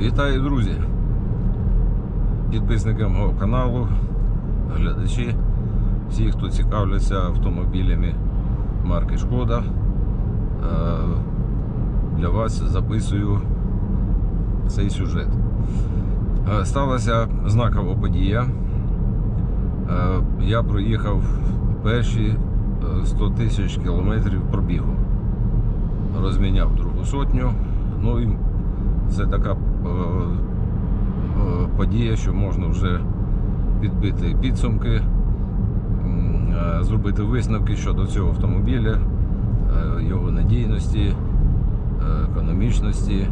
Вітаю, друзі! Підписники мого каналу, глядачі, всі, хто цікавляться автомобілями марки Шкода. Е, Для вас записую цей сюжет. Е, Сталася знакова подія. Е, Я проїхав перші е, 100 тисяч кілометрів пробігу. Розміняв другу сотню. Ну і це така подія, що можна вже підбити підсумки, е, зробити висновки щодо цього автомобіля, е, його надійності, е, економічності,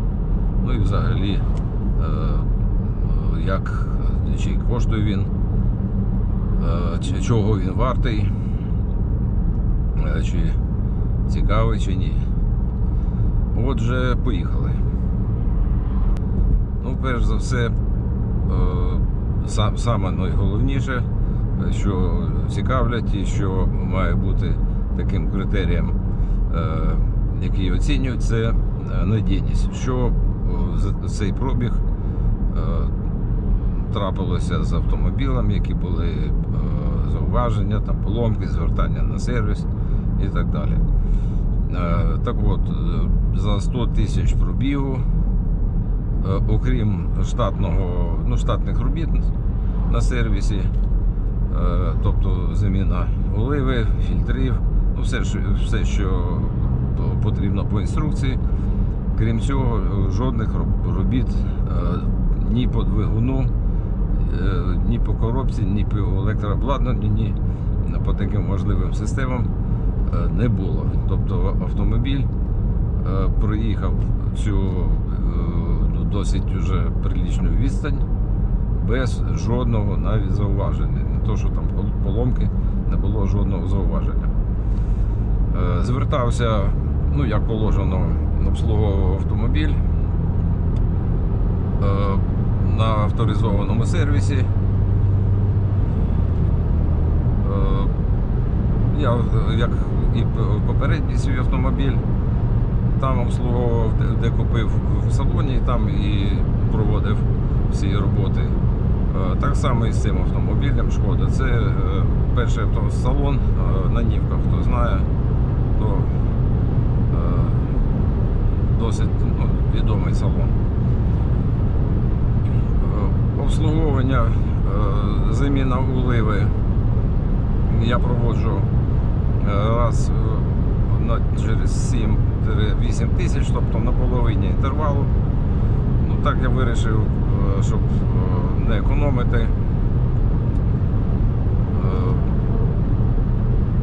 ну і взагалі, е, е, як чи коштує він, е, чого він вартий, е, чи цікавий, чи ні. Отже, поїхали. Ну, перш за все, е, саме найголовніше, е, що цікавлять і що має бути таким критерієм, е, який оцінюють, це надійність. Що цей пробіг трапилося з автомобілем, які були зауваження, там поломки, звертання на сервіс і так далі. Так от, за 100 тисяч пробігу, окрім штатного, ну, штатних робіт на сервісі, е, тобто заміна оливи, фільтрів, ну, все, все, що потрібно по інструкції. Крім цього, е, жодних робіт е, ні по двигуну, е, ні по коробці, ні по електрообладнанню, ні по таким важливим системам е, не було. Тобто автомобіль е, проїхав цю е, досить уже прилічну відстань без жодного навіть зауваження. Не то, що там поломки, не було жодного зауваження. Е, Звертався, ну як положено, обслуговував автомобіль е, на авторизованому сервісі. Е, Я, як і попередній свій автомобіль, там обслуговував, де, купив в салоні, там і проводив всі роботи. Е, Так само і з цим автомобілем Шкода. Це е, перший автосалон е, на Нівках, хто знає, то досить ну, відомий салон. Обслуговування, заміна уливи я проводжу раз е, на, через 7-8 тисяч, тобто на половині інтервалу. Ну так я вирішив, е, щоб е, не економити. Е,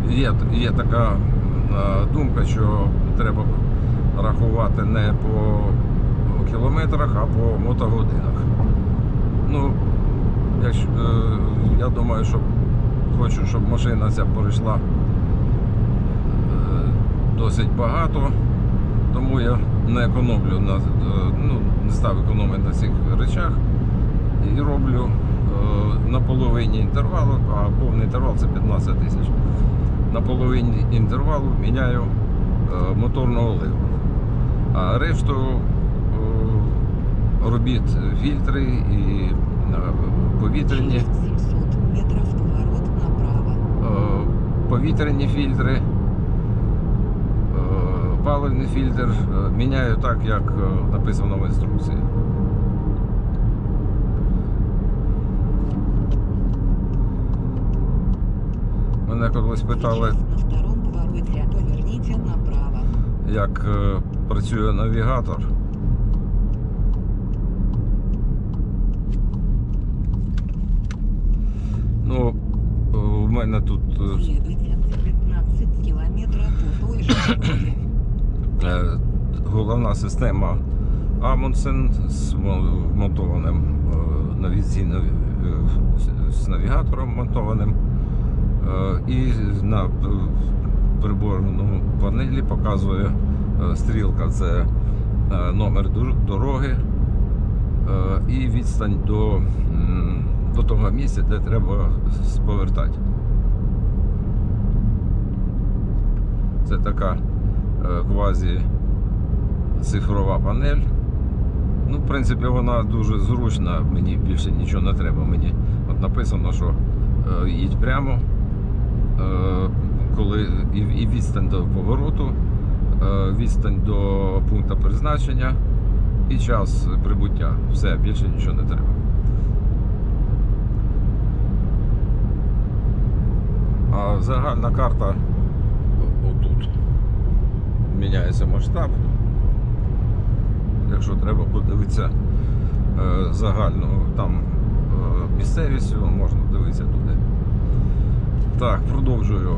Є, є така думка, що треба рахувати не по кілометрах, а по мотогодинах. Ну, якщо, я думаю, що хочу, щоб машина ця пройшла досить багато, тому я не економлю на е, ну, не став економити на цих речах і роблю е, на половині інтервалу, а повний інтервал це 15 тисяч. На половині інтервалу міняю е, моторну оливу. А решту е, робіт фільтри і е, повітряні. 700 метров поворот направо. Повітряні фільтри, паливний фільтр е, міняю так, як е, написано в інструкції. Мене колись питали, як е, працює навігатор. Ну, у мене тут е, Следуйте 15 километров по той же головна система Amundsen з мо- вмонтованим е, е, з- навігатором монтованим. Е, І на е, приборному панелі показує е, стрілка це е, номер дороги е, і відстань до, до того місця, де треба повертати. Це така е, квазі цифрова панель. Ну, в принципі, вона дуже зручна, мені більше нічого не треба. Мені от написано, що е, їдь прямо, е, коли і, відстань до повороту, е, відстань до пункту призначення і час прибуття. Все, більше нічого не треба. А загальна карта. Міняється масштаб. Якщо треба подивитися е, загальну там е, місцевість, можна дивитися туди. Так, продовжую.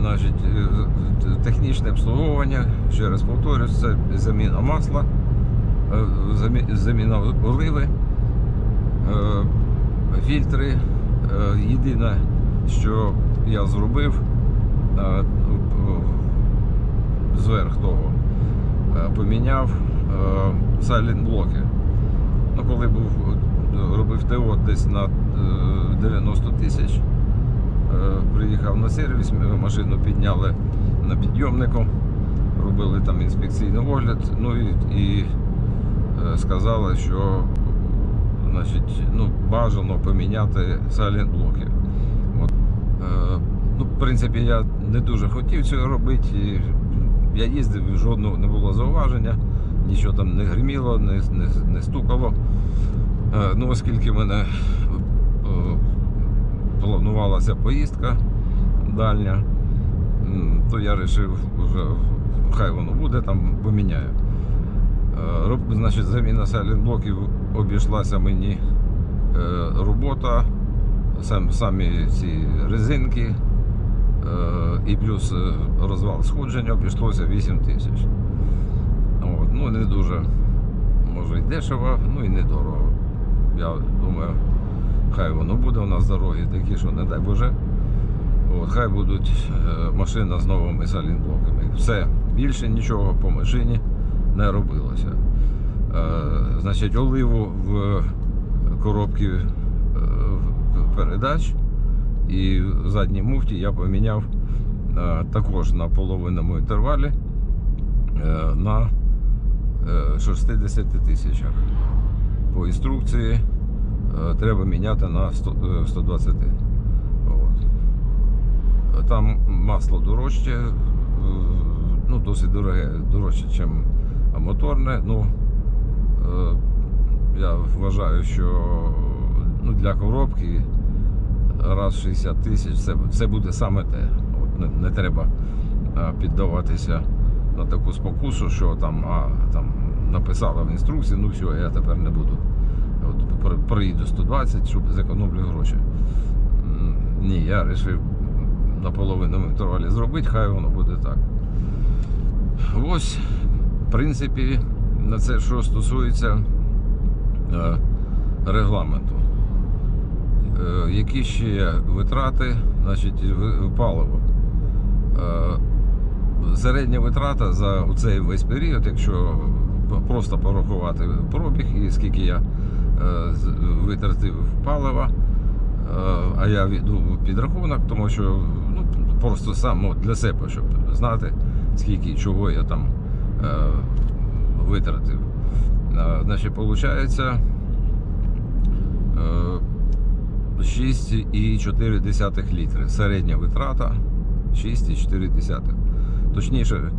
Значить, е, технічне обслуговування, ще раз повторюсь, це заміна масла, заміна оливи, фільтри. Єдине, що я зробив зверх того, е, поміняв сайлент блоки. Ну, коли був е, робив ТО десь на е, 90 тисяч, е, приїхав на сервіс, машину підняли на підйомнику, робили там інспекційний огляд, ну і, і е, сказали, що значить, ну, бажано поміняти сайлент блоки. От. Е, ну, в принципі, я не дуже хотів цього робити. Я їздив, жодного не було зауваження, нічого там не гриміло, не, не, не стукало. Е, ну, оскільки в мене е, планувалася поїздка дальня, то я вирішив, вже, хай воно буде, там поміняю. Е, Значить, заміна сайлент-блоків обійшлася мені робота, сам, самі ці резинки і плюс е, розвал сходження обійшлося 8 тисяч. От, ну, не дуже, може, і дешево, ну і недорого. Я думаю, хай воно буде у нас дороги такі, що не дай Боже. От, хай будуть е, машина з новими салінблоками. Все, більше нічого по машині не робилося. Е, значить, оливу в коробці е, передач і в задній муфті я поміняв е, також на половинному інтервалі е, на е, 60 тисячах. По інструкції е, треба міняти на 100, е, 120. От. Там масло дорожче, е, ну, досить дороге, дорожче, ніж моторне. Ну, е, я вважаю, що ну, для коробки раз 60 тисяч це, це буде саме те. От не, не треба е, піддаватися на таку спокусу, що там, а, там написала в інструкції, ну все, я тепер не буду. От приїду 120, щоб зекономлю гроші. Ні, я вирішив на половинному інтервалі зробити, хай воно буде так. Ось, в принципі, на це, що стосується е, регламенту. Е, які ще є витрати, значить, паливо. Е, середня витрата за цей весь період, якщо просто порахувати пробіг і скільки я е, витратив палива, а я веду підрахунок, тому що ну, просто сам для себе, щоб знати, скільки чого я там витратив. Значить, виходить 6,4 літри. Середня витрата 6,4. Точніше,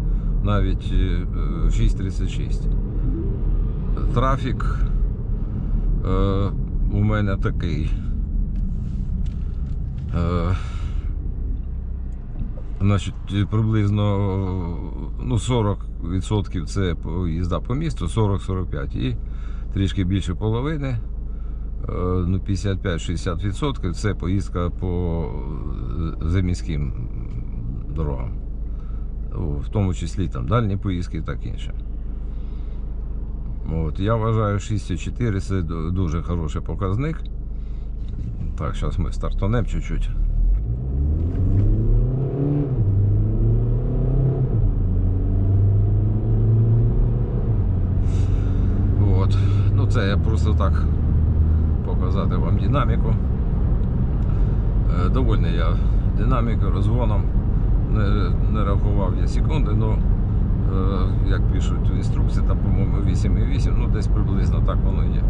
навіть е, 6,36. Трафік е, у мене такий. Е, Значить, приблизно ну, 40% це їзда по місту, 40-45 і трішки більше половини, е, ну 55-60% це поїздка по е, заміським дорогам. В тому числі там дальні поїздки і так інше. От, я вважаю 6,4 це дуже хороший показник. Так, зараз ми стартанемо чуть-чуть. Ну це я просто так показати вам динаміку. Е, Довольний я динамікою, розгоном. Не, не рахував я секунди, але Е, Як пишуть в інструкції, там, по-моєму, 8,8, ну десь приблизно так воно є.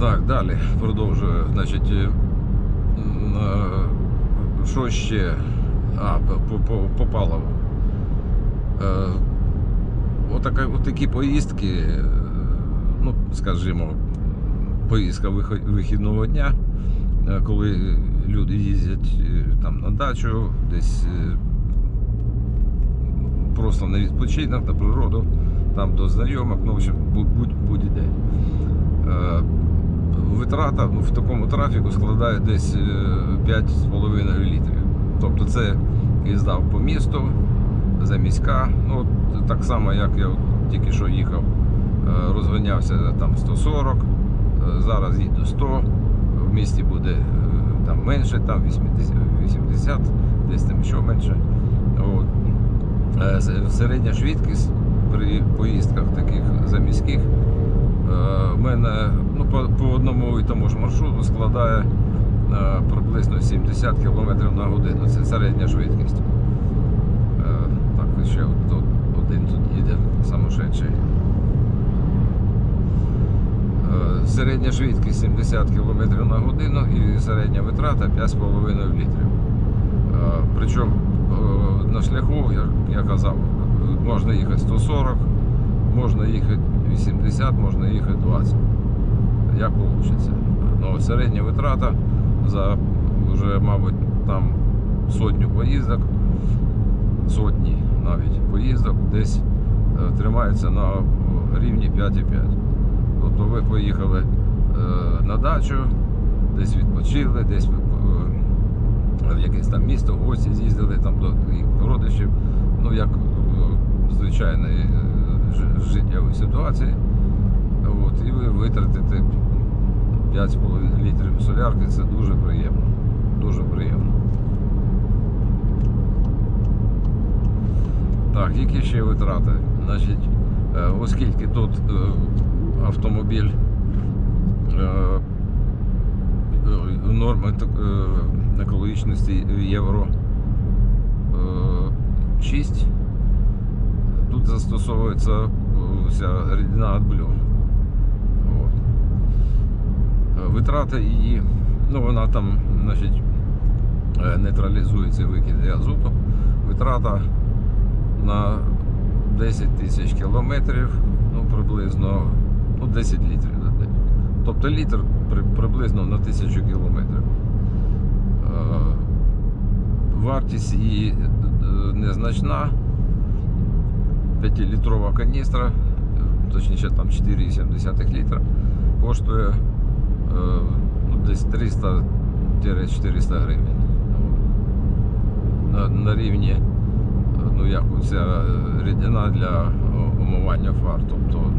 Так, далі продовжую. Значить, е, е, що ще? А, по, по, по паливу. Поїздки, ну, скажімо, поїздка вихідного дня, е, коли люди їздять е, там на дачу, десь е, просто на відпочинок, на природу, там до знайомих, ну, в общем, будь- будь- будь-де. Витрата ну, в такому трафіку складає десь е, 5,5 літрів. Тобто це їзда по місту, заміська. Ну, так само, як я тільки що їхав, розганявся там 140, е, зараз їду 100, в місті буде е, там менше, там 80, 80 десь там ще менше. От. Е, Середня швидкість при поїздках таких заміських е, в мене ну, по, по одному і тому ж маршруту складає приблизно 70 км на годину. Це середня швидкість. Так, ще один тут їде самошедший. Е, Середня швидкість 70 км на годину і середня витрата 5,5 літрів. Е, Причому е, на шляху, як я казав, можна їхати 140, можна їхати 80, можна їхати 20. Як вийде. Ну, середня витрата за вже, мабуть, там сотню поїздок, сотні навіть поїздок, десь тримається на рівні 5,5. Тобто ви поїхали е, на дачу, десь відпочили, десь е, в якесь там місто, в гості з'їздили там до родичів, ну як е, звичайної життєвої ситуації. От, і ви витратите 5,5 літрів солярки, це дуже приємно. Дуже приємно. Так, які ще витрати? Значить, оскільки тут автомобіль е, е, норми е, екологічності євро е, 6, тут застосовується вся рідина. Е, Витрата її, ну вона там, значить, е, нейтралізується викиди азоту. Витрата на 10 тисяч кілометрів, ну приблизно ну, 10 літрів на день. Тобто літр при, приблизно на тисячу кілометрів. Е, Вартість її е, незначна. 5-літрова каністра, е, точніше там 4,7 літра, коштує ну, десь 300-400 гривень. На, на рівні, ну як оця рідина для о, омивання фар, тобто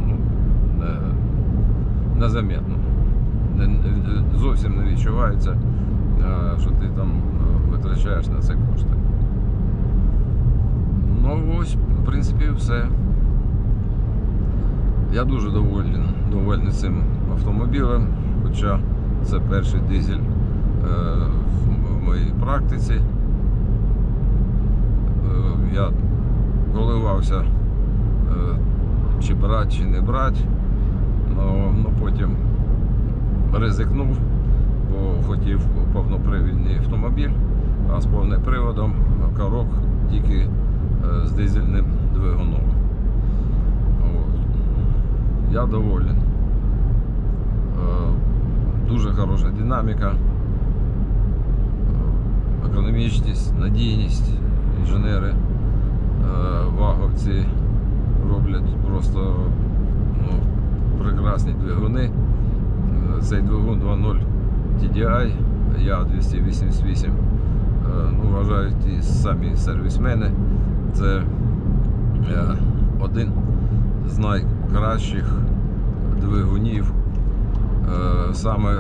незамітно. Не, не- зовсім не відчувається, е, що ти там е, витрачаєш на це кошти. Ну ось, в принципі, все. Я дуже доволен, довольний цим автомобілем, хоча це перший дизель е, в моїй практиці. Я коливався, чи брати, чи не брати, ну, потім ризикнув, бо хотів повнопривідний автомобіль, а з повним приводом корок тільки е, з дизельним двигуном. От. Я доволен. Е, Дуже хороша динаміка, е, економічність, надійність. Інженери, ваговці роблять просто прекрасні двигуни. Е, Цей двигун 2.0 TDI, я 288. е, Ну, вважають і самі сервісмени. Це е, один з найкращих двигунів саме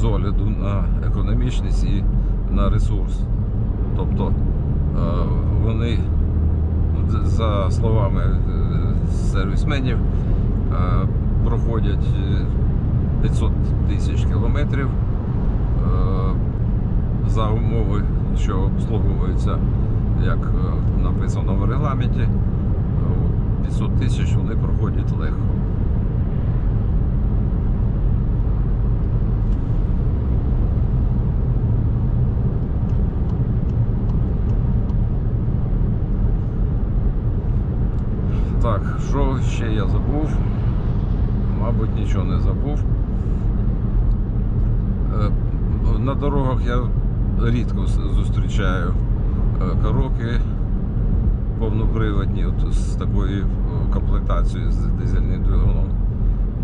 з огляду на економічність і на ресурс. Тобто вони, за словами сервісменів, проходять е, 500 тисяч кілометрів е, за умови, що обслуговуються, як е, написано в регламенті. 500 тисяч вони проходять легко. Так, що ще я забув? Мабуть, нічого не забув. Е, На дорогах я рідко зустрічаю е, коробки повноприводні от з такою е, комплектацією з дизельним двигуном.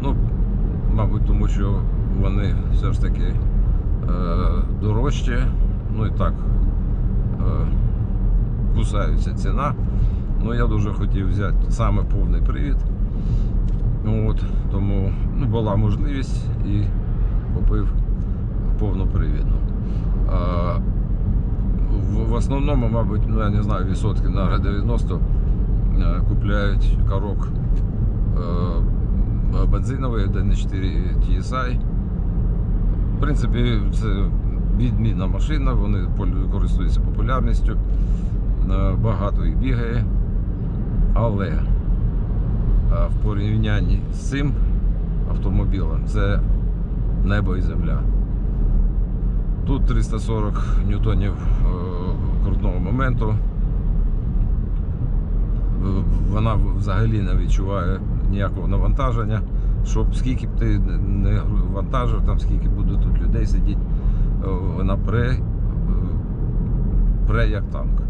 Ну, мабуть, тому що вони все ж таки дорожчі. Ну і так кусаються ціна. Ну, я дуже хотів взяти саме повний привід. Ну, От, тому ну, була можливість і купив повнопривідну. А, в, в основному, мабуть, ну я не знаю, відсотки на 90 е, купляють корок е, бензиновий 1.4 TSI. В принципі, це відмінна машина, вони користуються популярністю. Е, Багато їх бігає. Але в порівнянні з цим автомобілем це небо і земля. Тут 340 ньютонів е, крутного моменту. Е, Вона взагалі не відчуває ніякого навантаження. Щоб скільки б ти не вантажив, там скільки буде тут людей сидіти, е, вона пре, е, пре як танк.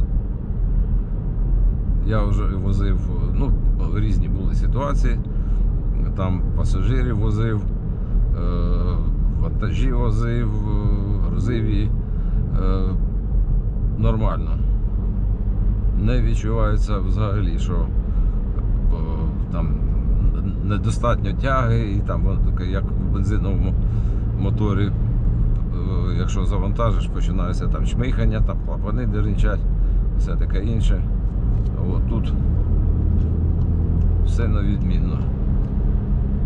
Я вже возив, ну, різні були ситуації. Там пасажирів возив, е, вантажі возив, е, грузив її. Е, Нормально. Не відчувається взагалі, що там недостатньо тяги, і там таке, як в бензиновому моторі, якщо завантажиш, починається там чмихання, там клапани деренчать, все таке інше. От тут все на відмінно.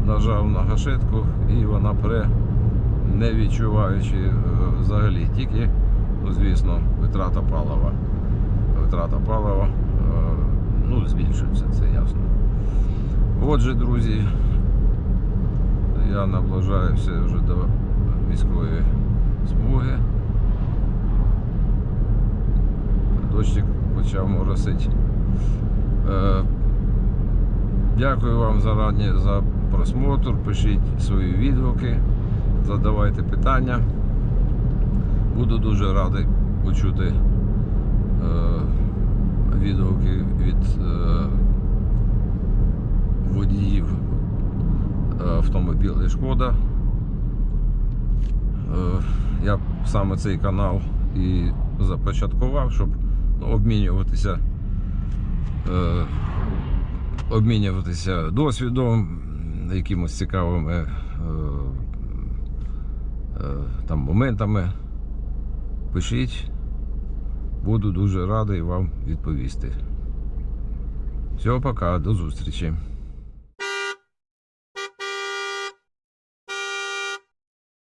Нажав на гашетку і вона пре, не відчуваючи е, взагалі, тільки, ну, звісно, витрата палива. Витрата палива е, ну, збільшується, це ясно. Отже, друзі, я наближаюся вже до міської смуги. Дощик почав моросити. Дякую вам зарані за просмотр. Пишіть свої відгуки, задавайте питання. Буду дуже радий почути е, відгуки від е, водіїв е, автомобілів Шкода. Е, я саме цей канал і започаткував, щоб ну, обмінюватися. Е, обмінюватися досвідом, якимось цікавими е, е, там моментами. Пишіть, буду дуже радий вам відповісти. Всього пока, до зустрічі.